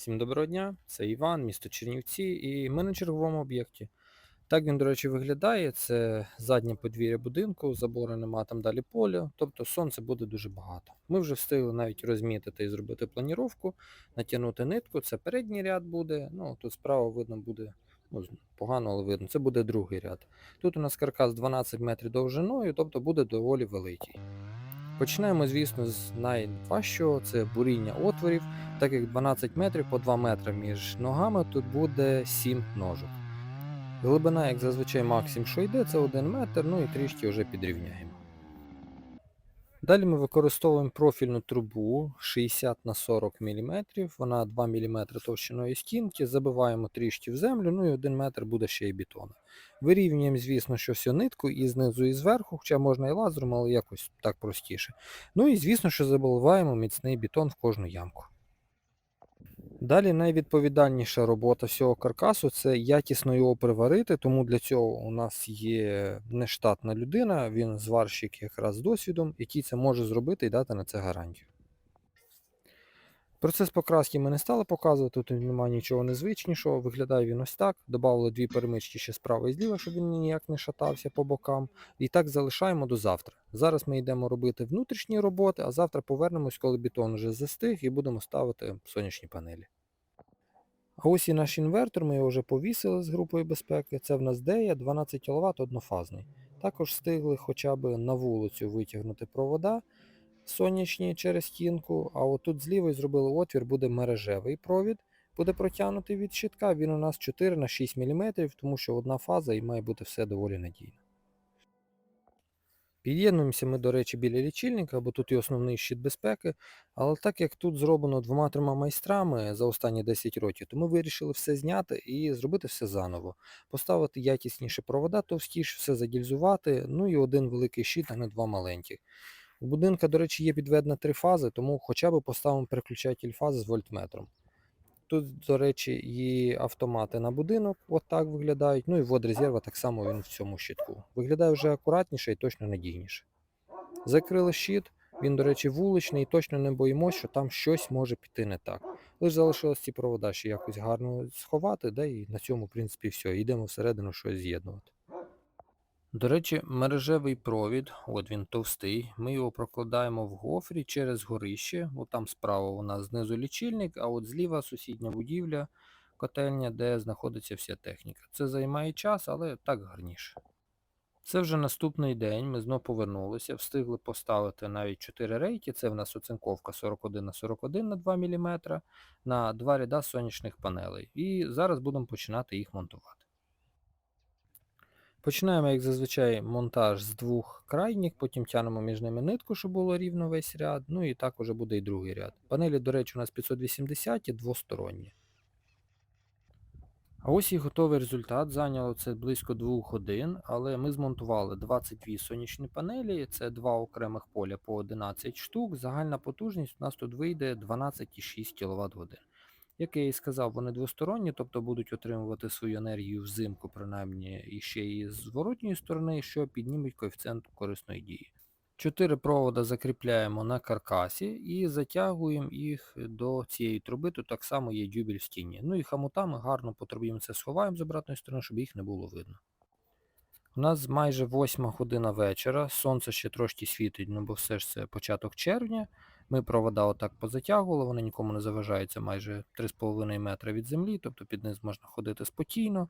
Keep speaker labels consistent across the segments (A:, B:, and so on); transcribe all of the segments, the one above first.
A: Всім доброго дня, це Іван, місто Чернівці, і ми на черговому об'єкті. Так він, до речі, виглядає. Це заднє подвір'я будинку, забору нема там далі поля, тобто сонця буде дуже багато. Ми вже встигли навіть розмітити і зробити планіровку, натягнути нитку. Це передній ряд буде. Ну тут справа видно буде ну, погано, але видно. Це буде другий ряд. Тут у нас каркас 12 метрів довжиною, тобто буде доволі великий. Починаємо, звісно, з найважчого це буріння отворів, так як 12 метрів по 2 метри між ногами, тут буде 7 ножок. Глибина, як зазвичай, максимум, що йде, це 1 метр, ну і трішки вже підрівняємо. Далі ми використовуємо профільну трубу 60 на 40 мм, вона 2 мм товщиною стінки, забиваємо трішки в землю, ну і 1 метр буде ще й бетону. Вирівнюємо, звісно, що всю нитку і знизу, і зверху, хоча можна і лазером, але якось так простіше. Ну і звісно, що забиваємо міцний бетон в кожну ямку. Далі найвідповідальніша робота всього каркасу це якісно його приварити, тому для цього у нас є нештатна людина, він зварщик якраз з досвідом, який це може зробити і дати на це гарантію. Процес покраски ми не стали показувати, тут немає нічого незвичнішого. Виглядає він ось так. Добавили дві перемички ще справа і зліва, щоб він ніяк не шатався по бокам. І так залишаємо до завтра. Зараз ми йдемо робити внутрішні роботи, а завтра повернемось, коли бетон вже застиг, і будемо ставити сонячні панелі. А ось і наш інвертор, ми його вже повісили з групою безпеки. Це в нас DEA 12 кВт однофазний. Також встигли хоча б на вулицю витягнути провода сонячні через стінку, а отут зліва зробили отвір, буде мережевий провід, буде протягнутий від щитка. Він у нас 4 на 6 мм, тому що одна фаза і має бути все доволі надійно. Під'єднуємося ми, до речі, біля лічильника, бо тут і основний щит безпеки. Але так як тут зроблено двома-трьома майстрами за останні 10 років, то ми вирішили все зняти і зробити все заново. Поставити якісніші провода товстіше, все задільзувати, ну і один великий щит, а не два маленьких. У будинка, до речі, є підведена три фази, тому хоча б поставимо переключатель фази з вольтметром. Тут, до речі, і автомати на будинок от виглядають. Ну і водрезерва так само він в цьому щитку. Виглядає вже акуратніше і точно надійніше. Закрили щит, він, до речі, вуличний, і точно не боїмося, що там щось може піти не так. Лише залишилось ці провода ще якось гарно сховати, да і на цьому, в принципі, все. Йдемо всередину щось з'єднувати. До речі, мережевий провід, от він товстий, ми його прокладаємо в гофрі через горище. От там справа у нас знизу лічильник, а от зліва сусідня будівля, котельня, де знаходиться вся техніка. Це займає час, але так гарніше. Це вже наступний день, ми знов повернулися, встигли поставити навіть 4 рейки. Це в нас оцинковка 41 на 41 на 2 мм на два ряда сонячних панелей. І зараз будемо починати їх монтувати. Починаємо, як зазвичай, монтаж з двох крайніх, потім тянемо між ними нитку, щоб було рівно весь ряд. Ну і так уже буде і другий ряд. Панелі, до речі, у нас 580 і двосторонні. А ось і готовий результат. Зайняло це близько 2 годин, але ми змонтували 22 сонячні панелі, це два окремих поля по 11 штук. Загальна потужність у нас тут вийде 12,6 кВт годин. Як я і сказав, вони двосторонні, тобто будуть отримувати свою енергію взимку, принаймні і ще і з зворотньої сторони, що піднімуть коефіцієнт корисної дії. Чотири провода закріпляємо на каркасі і затягуємо їх до цієї труби, тут так само є дюбель в стіні. Ну і хамутами гарно по це сховаємо з обратної сторони, щоб їх не було видно. У нас майже 8 година вечора, сонце ще трошки світить, ну бо все ж це початок червня. Ми провода отак позатягували, вони нікому не заважаються майже 3,5 метри від землі, тобто під низ можна ходити спокійно.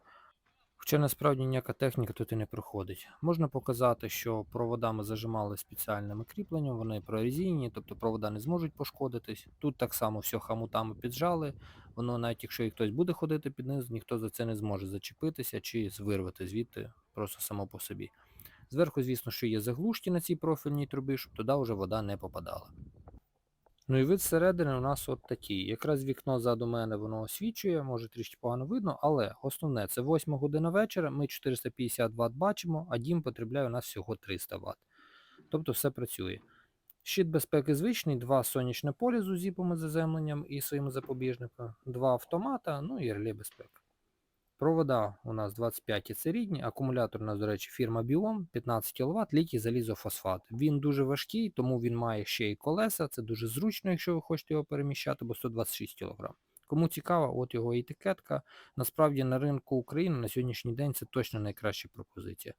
A: Хоча насправді ніяка техніка тут і не проходить. Можна показати, що провода ми зажимали спеціальними кріпленням, вони прорезинені, тобто провода не зможуть пошкодитись. Тут так само все хамутами піджали, воно навіть якщо і хтось буде ходити під низ, ніхто за це не зможе зачепитися чи вирвати звідти просто само по собі. Зверху, звісно, що є заглушки на цій профільній трубі, щоб туди вже вода не попадала. Ну і вид зсередини у нас от такий. Якраз вікно ззаду мене воно освічує, може трішки погано видно, але основне це 8 година вечора, ми 450 Вт бачимо, а дім потребляє у нас всього 300 Вт. Тобто все працює. Щит безпеки звичний, два сонячне полі з узіпами заземленням і своїм запобіжником, два автомата, ну і реле безпеки. Провода у нас 25 і це рідні, акумулятор у нас, до речі, фірма Biom 15 кВт, літій залізофосфат. Він дуже важкий, тому він має ще й колеса, це дуже зручно, якщо ви хочете його переміщати, бо 126 кг. Кому цікаво, от його етикетка. Насправді на ринку України на сьогоднішній день це точно найкраща пропозиція.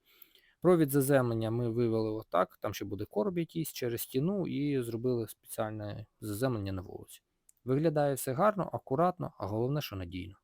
A: Провід заземлення ми вивели отак, там ще буде короб якийсь через стіну і зробили спеціальне заземлення на вулиці. Виглядає все гарно, акуратно, а головне, що надійно.